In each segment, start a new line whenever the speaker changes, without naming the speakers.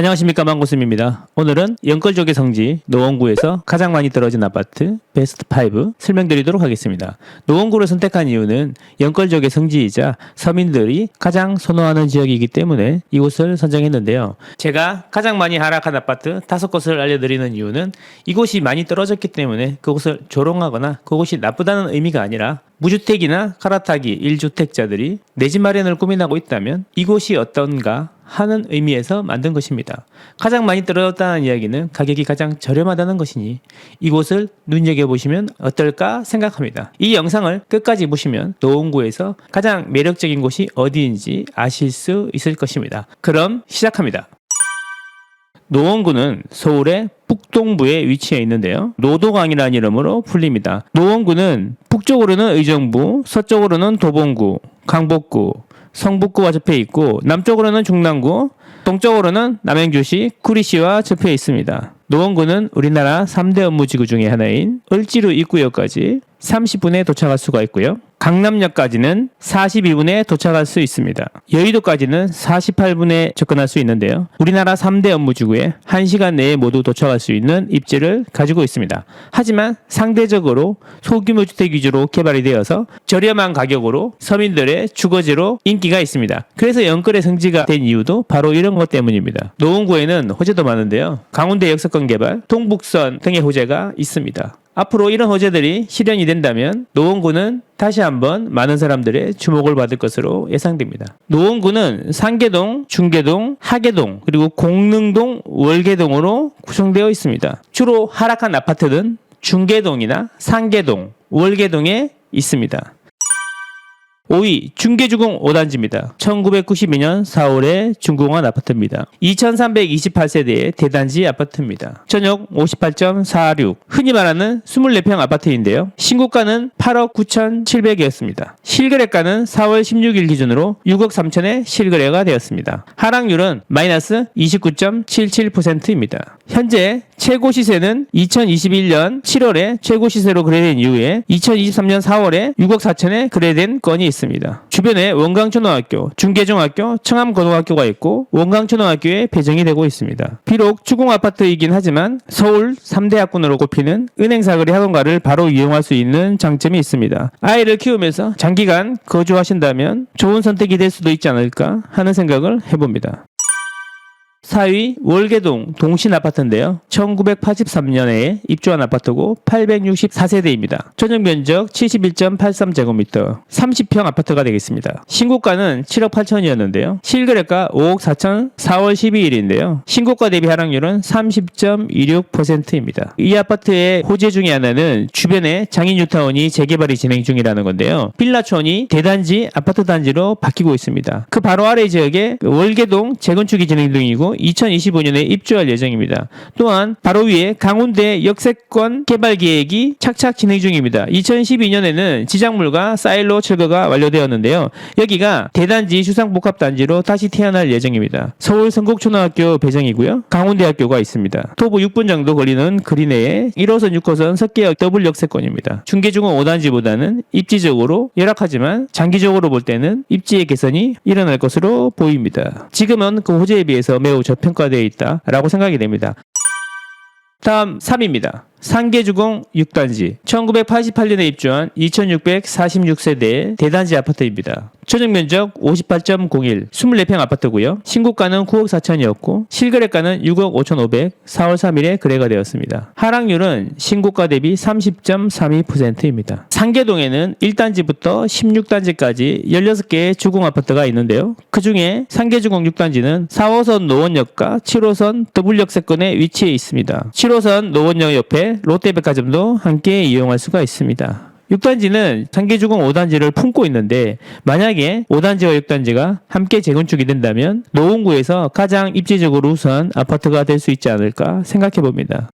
안녕하십니까 망고스입니다. 오늘은 영끌족의 성지 노원구에서 가장 많이 떨어진 아파트 베스트 5 설명드리도록 하겠습니다. 노원구를 선택한 이유는 영끌족의 성지이자 서민들이 가장 선호하는 지역이기 때문에 이곳을 선정했는데요. 제가 가장 많이 하락한 아파트 다섯 곳을 알려드리는 이유는 이곳이 많이 떨어졌기 때문에 그곳을 조롱하거나 그곳이 나쁘다는 의미가 아니라 무주택이나 갈아타기 1주택자들이 내 집 마련을 고민하고 있다면 이곳이 어떤가 하는 의미에서 만든 것입니다. 가장 많이 떨어졌다는 이야기는 가격이 가장 저렴하다는 것이니 이곳을 눈여겨보시면 어떨까 생각합니다. 이 영상을 끝까지 보시면 노원구에서 가장 매력적인 곳이 어디인지 아실 수 있을 것입니다. 그럼 시작합니다. 노원구는 서울의 북동부에 위치해 있는데요. 노도강이라는 이름으로 불립니다. 노원구는 북쪽으로는 의정부, 서쪽으로는 도봉구, 강북구, 성북구와 접해 있고 남쪽으로는 중랑구, 동쪽으로는 남양주시, 구리시와 접해 있습니다. 노원구는 우리나라 3대 업무지구 중의 하나인 을지로 입구역까지 30분에 도착할 수가 있고요. 강남역까지는 42분에 도착할 수 있습니다. 여의도까지는 48분에 접근할 수 있는데요. 우리나라 3대 업무지구에 1시간 내에 모두 도착할 수 있는 입지를 가지고 있습니다. 하지만 상대적으로 소규모 주택 위주로 개발이 되어서 저렴한 가격으로 서민들의 주거지로 인기가 있습니다. 그래서 영끌의 성지가 된 이유도 바로 이런 것 때문입니다. 노원구에는 호재도 많은데요. 강원대 역세권 개발, 동북선 등의 호재가 있습니다. 앞으로 이런 호재들이 실현이 된다면 노원구는 다시 한번 많은 사람들의 주목을 받을 것으로 예상됩니다. 노원구는 상계동, 중계동, 하계동, 그리고 공릉동, 월계동으로 구성되어 있습니다. 주로 하락한 아파트는 중계동이나 상계동, 월계동에 있습니다. 5위 중계주공 5단지입니다. 1992년 4월에 준공한 아파트입니다. 2328세대의 대단지 아파트입니다. 전역 58.46 흔히 말하는 24평 아파트인데요. 신고가는 8억 9,700이었습니다. 실거래가는 4월 16일 기준으로 6억 3천에 실거래가 되었습니다. 하락률은 마이너스 29.77%입니다. 현재 최고 시세는 2021년 7월에 최고 시세로 거래된 이후에 2023년 4월에 6억 4천에 거래된 건이 있습니다. 주변에 원광초등학교, 중계중학교, 청암고등학교가 있고 원광초등학교에 배정이 되고 있습니다. 비록 주공 아파트이긴 하지만 서울 3대 학군으로 꼽히는 은행사거리 학원가를 바로 이용할 수 있는 장점이 있습니다. 아이를 키우면서 장기간 거주하신다면 좋은 선택이 될 수도 있지 않을까 하는 생각을 해봅니다. 4위 월계동 동신 아파트인데요. 1983년에 입주한 아파트고 864세대입니다. 전용 면적 71.83제곱미터, 30평 아파트가 되겠습니다. 신고가는 7억 8천이었는데요. 실거래가 5억 4천 4월 12일인데요. 신고가 대비 하락률은 30.26%입니다. 이 아파트의 호재 중에 하나는 주변에 장인 뉴타운이 재개발이 진행 중이라는 건데요. 빌라촌이 대단지 아파트 단지로 바뀌고 있습니다. 그 바로 아래 지역에 월계동 재건축이 진행 중이고 2025년에 입주할 예정입니다. 또한 바로 위에 강원대 역세권 개발 계획이 착착 진행 중입니다. 2012년에는 지작물과 사일로 철거가 완료되었는데요. 여기가 대단지 수상복합단지로 다시 태어날 예정입니다. 서울 성곡초등학교 배정이고요. 강원대학교가 있습니다. 도보 6분 정도 걸리는 거리내에 1호선 6호선 석계역 더블 역세권입니다. 중계중은 5단지보다는 입지적으로 열악하지만 장기적으로 볼 때는 입지의 개선이 일어날 것으로 보입니다. 지금은 그 호재에 비해서 매우 저평가되어 있다라고 생각이 됩니다. 다음 3위입니다. 상계주공 6단지 1988년에 입주한 2646세대의 대단지 아파트입니다. 전용 면적 58.01 24평 아파트고요. 신고가는 9억 4천이었고 실거래가는 6억 5,500 4월 3일에 거래가 되었습니다. 하락률은 신고가 대비 30.32%입니다. 상계동에는 1단지부터 16단지까지 16개의 주공 아파트가 있는데요. 그 중에 상계주공 6단지는 4호선 노원역과 7호선 더블역 세권에 위치해 있습니다. 7호선 노원역 옆에 롯데백화점도 함께 이용할 수가 있습니다. 6단지는 상계주공 5단지를 품고 있는데 만약에 5단지와 6단지가 함께 재건축이 된다면 노원구에서 가장 입지적으로 우수한 아파트가 될 수 있지 않을까 생각해 봅니다.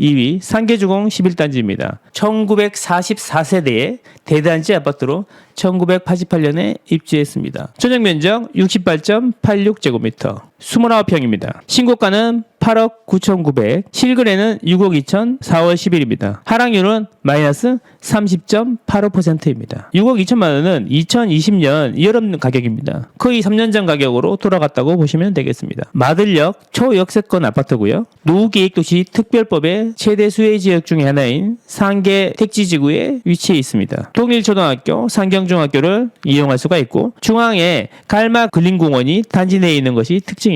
2위 상계주공 11단지입니다. 1944세대의 대단지 아파트로 1988년에 입주했습니다. 전용 면적 68.86제곱미터, 29평입니다. 신고가는 8억 9,900, 실거래는 6억 2천 4월 10일입니다. 하락률은 마이너스 30.85%입니다. 6억 2천만 원은 2020년 여름 가격입니다. 거의 3년 전 가격으로 돌아갔다고 보시면 되겠습니다. 마들역 초역세권 아파트고요. 노후계획도시 특별법의 최대 수혜 지역 중의 하나인 상계 택지지구에 위치해 있습니다. 동일초등학교, 상경중학교를 이용할 수가 있고 중앙에 갈마 근린공원이 단지 내에 있는 것이 특징입니다.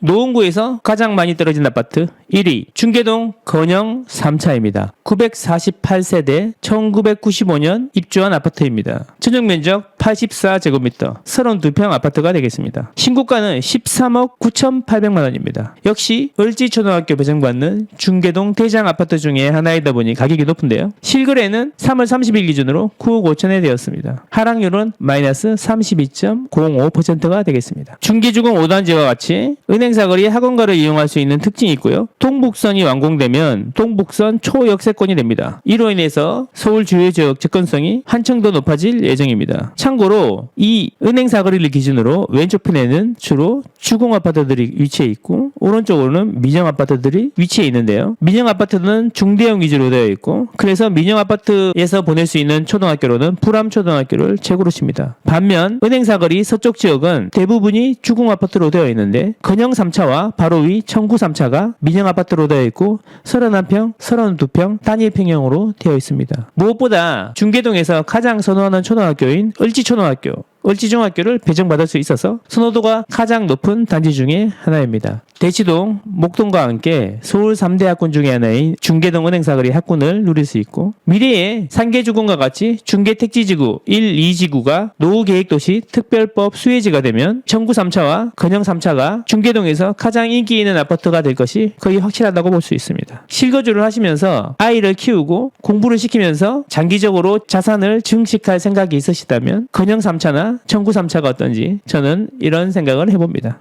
노원구에서 가장 많이 떨어진 아파트 1위 중계동 건영 3차입니다. 948세대 1995년 입주한 아파트입니다. 전용 면적 84제곱미터 32평 아파트가 되겠습니다. 신고가는 13억 9,800만 원입니다. 역시 을지초등학교 배정받는 중계동 대장 아파트 중에 하나이다 보니 가격이 높은데요. 실거래는 3월 30일 기준으로 9억 5천에 되었습니다. 하락률은 마이너스 32.05%가 되겠습니다. 중계주공 5단지와 같이 은행사거리 학원가를 이용할 수 있는 특징이 있고요. 동북선이 완공되면 동북선 초역세권이 됩니다. 이로 인해서 서울 주요 지역 접근성이 한층 더 높아질 예정입니다. 참 고로 이 은행 사거리를 기준으로 왼쪽 편에는 주로 주공 아파트들이 위치해 있고 오른쪽으로는 민영 아파트들이 위치해 있는데요. 민영 아파트는 중대형 위주로 되어 있고 그래서 민영 아파트에서 보낼 수 있는 초등학교로는 불암 초등학교를 최고로 칩니다. 반면 은행 사거리 서쪽 지역은 대부분이 주공 아파트로 되어 있는데 건영 3차와 바로 위 청구 3차가 민영 아파트로 되어 있고 31평, 32평 단일 평형으로 되어 있습니다. 무엇보다 중계동에서 가장 선호하는 초등학교인 을지 초등학교 을지중학교를 배정받을 수 있어서 선호도가 가장 높은 단지 중에 하나입니다. 대치동, 목동과 함께 서울 3대 학군 중에 하나인 중계동 은행사거리 학군을 누릴 수 있고 미래에 상계주공과 같이 중계택지지구 1, 2지구가 노후계획도시 특별법 수혜지가 되면 청구 3차와 건영 3차가 중계동에서 가장 인기 있는 아파트가 될 것이 거의 확실하다고 볼 수 있습니다. 실거주를 하시면서 아이를 키우고 공부를 시키면서 장기적으로 자산을 증식할 생각이 있으시다면 건영 3차나 청구 3차가 어떤지 저는 이런 생각을 해봅니다.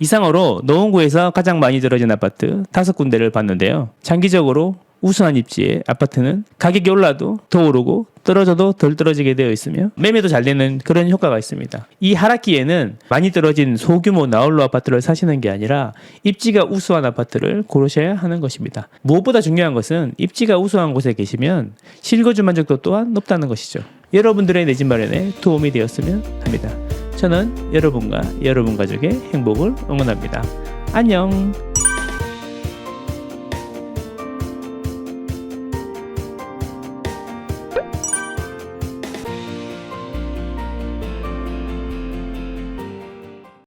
이상으로 노원구에서 가장 많이 들어진 아파트 다섯 군데를 봤는데요. 장기적으로 우수한 입지의 아파트는 가격이 올라도 더 오르고 떨어져도 덜 떨어지게 되어 있으며 매매도 잘 되는 그런 효과가 있습니다. 이 하락기에는 많이 떨어진 소규모 나홀로 아파트를 사시는 게 아니라 입지가 우수한 아파트를 고르셔야 하는 것입니다. 무엇보다 중요한 것은 입지가 우수한 곳에 계시면 실거주 만족도 또한 높다는 것이죠. 여러분들의 내 집 마련에 도움이 되었으면 합니다. 저는 여러분과 여러분 가족의 행복을 응원합니다. 안녕!